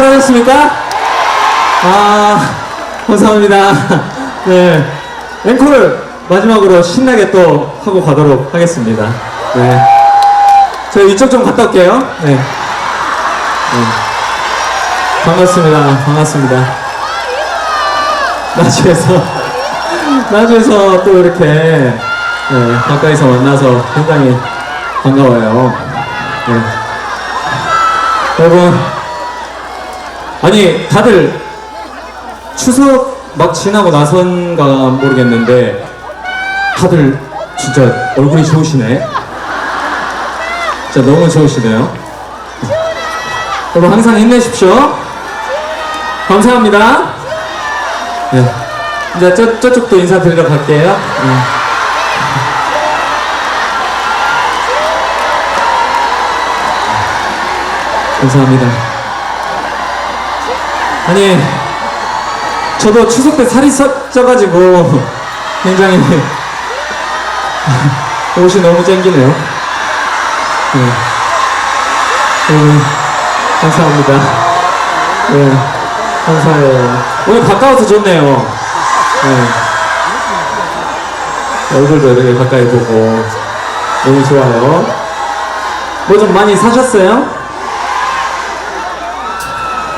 앵콜 하셨습니까? 아, 감사합니다. 네. 앵콜을 마지막으로 신나게 또 하고 가도록 하겠습니다. 네. 저 이쪽 좀 갔다 올게요. 네. 네. 반갑습니다. 반갑습니다. 나주에서, 나주에서 또 이렇게, 네, 가까이서 만나서 굉장히 반가워요. 네. 여러분, 아니 다들 추석 막 지나고 나선가 모르겠는데 다들 진짜 얼굴이 좋으시네. 진짜 너무 좋으시네요. 여러분 항상 힘내십시오. 감사합니다. 네. 이제 저, 저쪽도 인사드리러 갈게요. 네. 감사합니다 아니 저도 추석 때 살이 쪄- 쪄가지고 굉장히 옷이 너무 땡기네요 네. 여러분 감사합니다 네 감사해요 오늘 가까워서 좋네요 네. 얼굴도 이렇게 가까이 보고 너무 좋아요 뭐 좀 많이 사셨어요?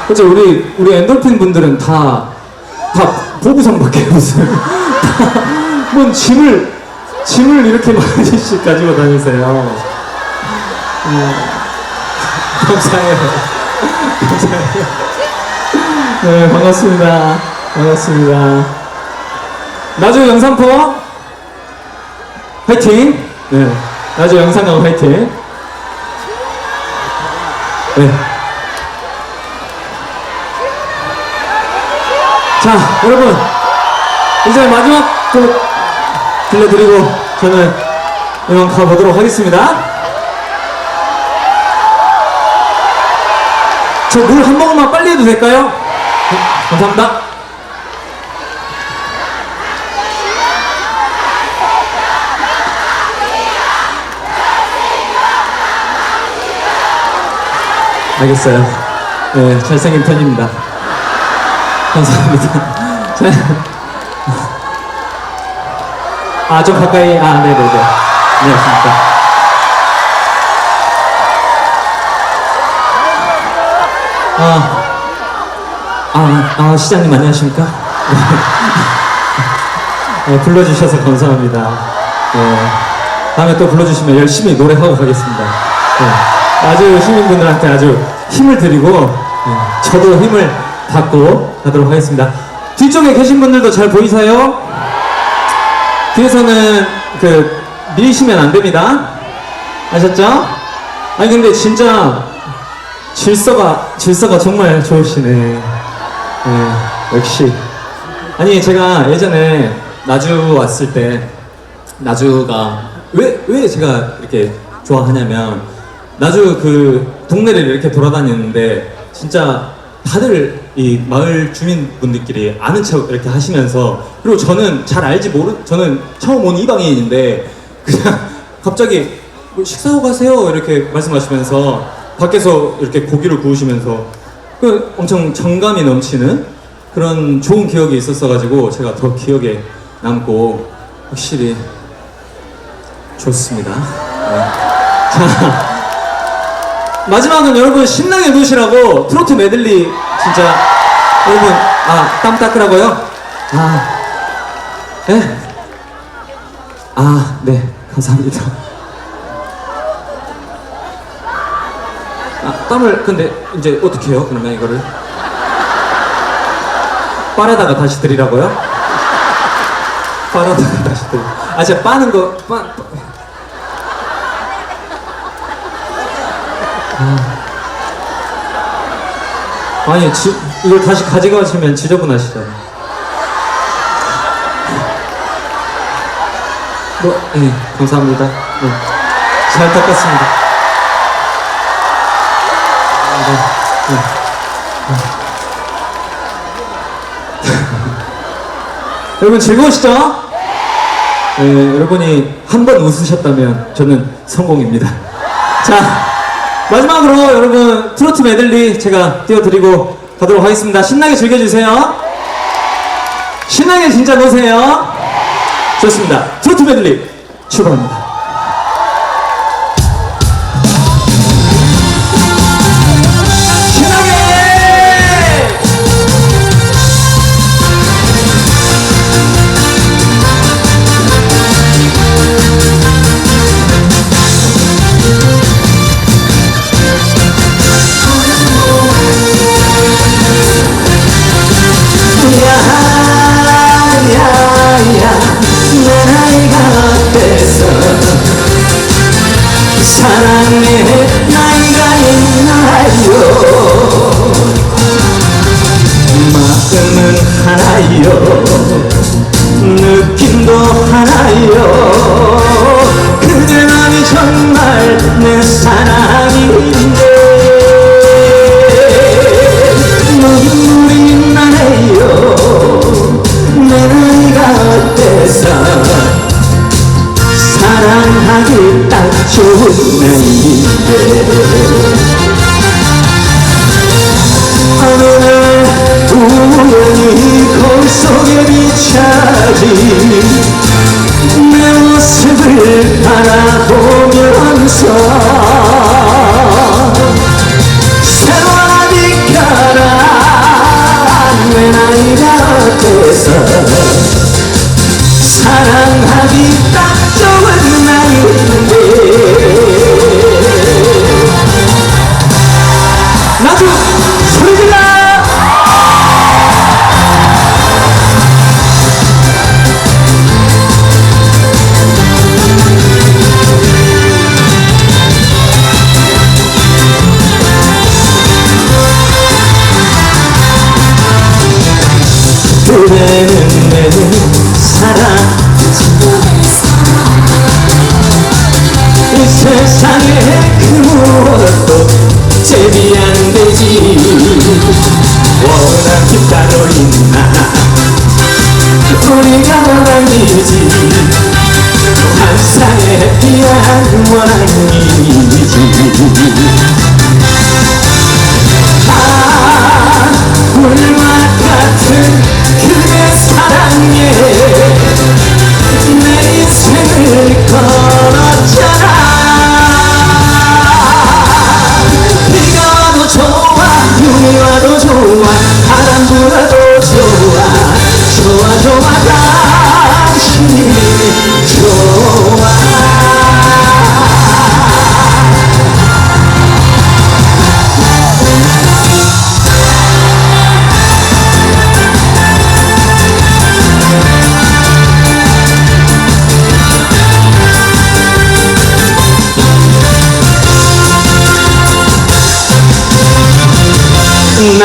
그죠 우리 우리 엔돌핀 분들은 다 다 보부상밖에 없어요. 뭔 짐을 짐을 이렇게 많이씩 가지고 다니세요. 음, 감사해요. 감사해요. 네 반갑습니다. 반갑습니다. 나주 영상포 화이팅. 네 나주 영상강 화이팅. 네. 자, 여러분. 이제 마지막 곡 들려드리고 저는 이만 가보도록 하겠습니다. 저 물 한 모금만 빨리 해도 될까요? 네, 감사합니다. 알겠어요. 네, 잘생긴 편입니다. 감사합니다. 아, 좀 가까이, 아, 네네네. 네, 맞습니다. 아, 아, 아, 시장님 안녕하십니까? 네, 불러주셔서 감사합니다. 네, 다음에 또 불러주시면 열심히 노래하고 가겠습니다. 네, 아주 시민분들한테 아주 힘을 드리고, 네, 저도 힘을 받고 가도록 하겠습니다. 뒤쪽에 계신 분들도 잘 보이세요? 뒤에서는 그 밀시면 안 됩니다. 아셨죠? 아니 근데 진짜 질서가 질서가 정말 좋으시네. 네, 역시. 아니 제가 예전에 나주 왔을 때 나주가 왜 왜 제가 이렇게 좋아하냐면 나주 그 동네를 이렇게 돌아다녔는데 진짜 다들 이 마을 주민분들끼리 아는 척 이렇게 하시면서 그리고 저는 잘 알지 모르 저는 처음 온 이방인인데 그냥 갑자기 뭐 식사하고 가세요 이렇게 말씀하시면서 밖에서 이렇게 고기를 구우시면서 그 엄청 정감이 넘치는 그런 좋은 기억이 있었어가지고 제가 더 기억에 남고 확실히 좋습니다. 네. 자. 마지막은 여러분 신나게 노시라고 트로트 메들리 진짜 여러분 아 땀 닦으라고요? 아 네? 아, 네, 감사합니다. 아, 땀을 근데 이제 어떻게 해요? 그러면 이거를 빨아다가 다시 드리라고요? 빨아다가 다시 드리. 아, 제가 빠는 거 빠. 빠- 아. 아니, 지, 이걸 다시 가져가시면 지저분하시잖아요. 뭐, 네, 감사합니다. 네, 잘 닦았습니다. 네, 네. 여러분 즐거우시죠? 네, 여러분이 한 번 웃으셨다면 저는 성공입니다. 자, 마지막으로 여러분 트로트 메들리 제가 띄워드리고 가도록 하겠습니다. 신나게 즐겨주세요. 신나게 진짜 노세요. 좋습니다. 트로트 메들리 출발합니다. 하기 딱 좋은 나이인데 어느 날 우연히 거울 속에 비춰진 내 모습을 바라보면서 새로운 빛깔아 내 나이가 어때서 사랑하기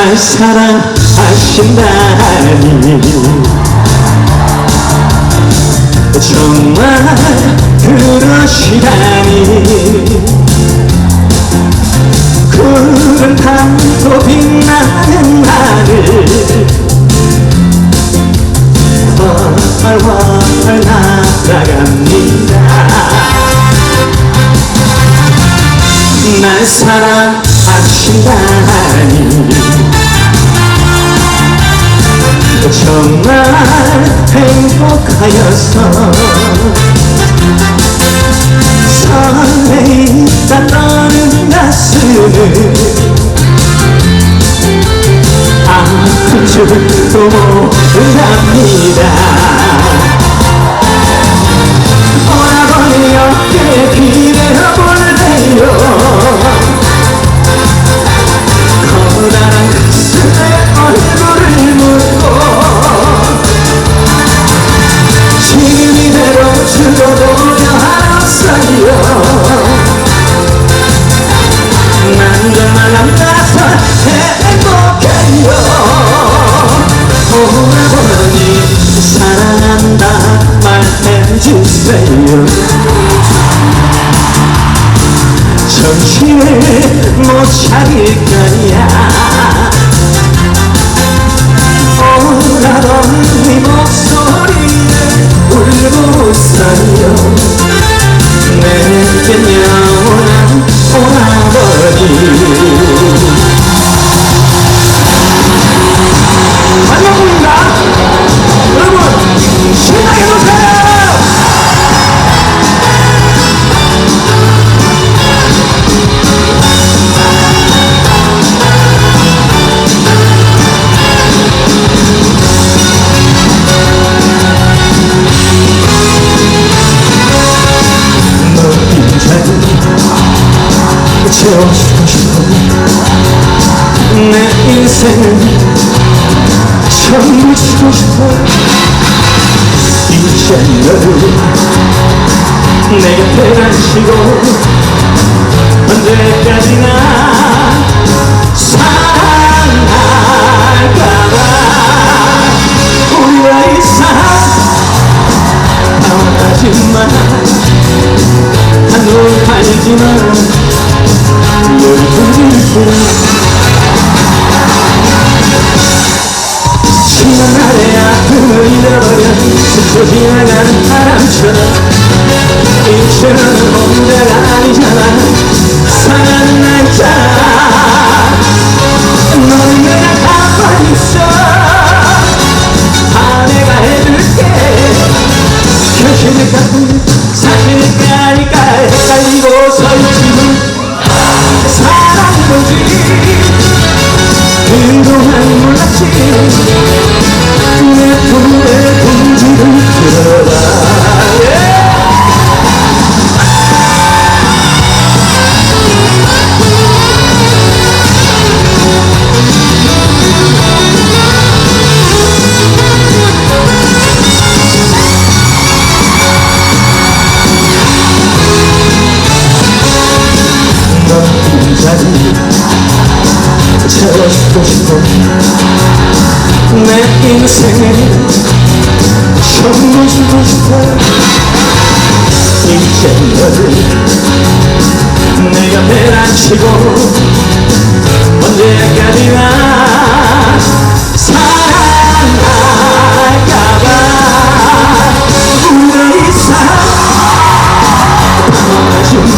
날 사랑하신다니 정말 그러시다니. 그은밤도 빛나는 하늘 활활활 날아갑니다. 날 사랑하신다니 정말 행복하여서 설레이다 떠는 가슴을 아픈 줄도 모른답니다 주세요 정신을 못 차릴 거야 오라버니 목소리에 울고 있어요 내겐 영원한 오라버니 내 곁에 가시고 언제까지나 사랑할까봐. 우리와 이상 바라지만 한눈 팔지만 열분일 뿐 날의 아픔을 잃어버려 스쳐 지나가는 바람처럼 이제는 혼자가 아니잖아. 나 있잖아 너는 내가 가만히 있어. 다 내가 해줄게. 현실을 갖고 good. 주고 싶어 이제 너를 내 곁에 앉히고 언제까지나 사랑할까봐 우리 사랑 하지마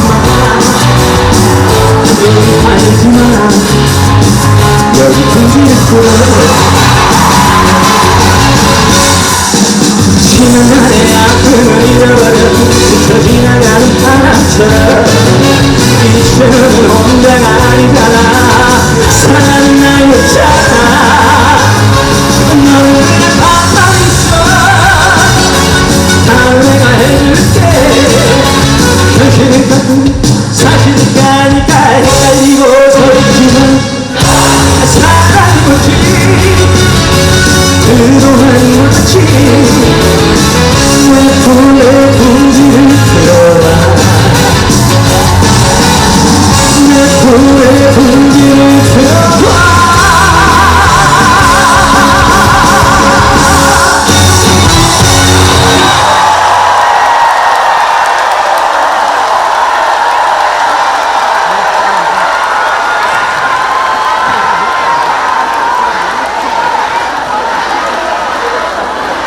눈 팔지마 여기 분지고 지는 나의 아픔을 잃어버려 스쳐 지나가는 바람처럼 이제는 혼자가 아니잖아 사랑하는 나의 여자아 너는 내 맘만 있어 내가 해줄게 사실과 아니까 헷갈리고 소리치는 사랑이었지 그동안 몰랐지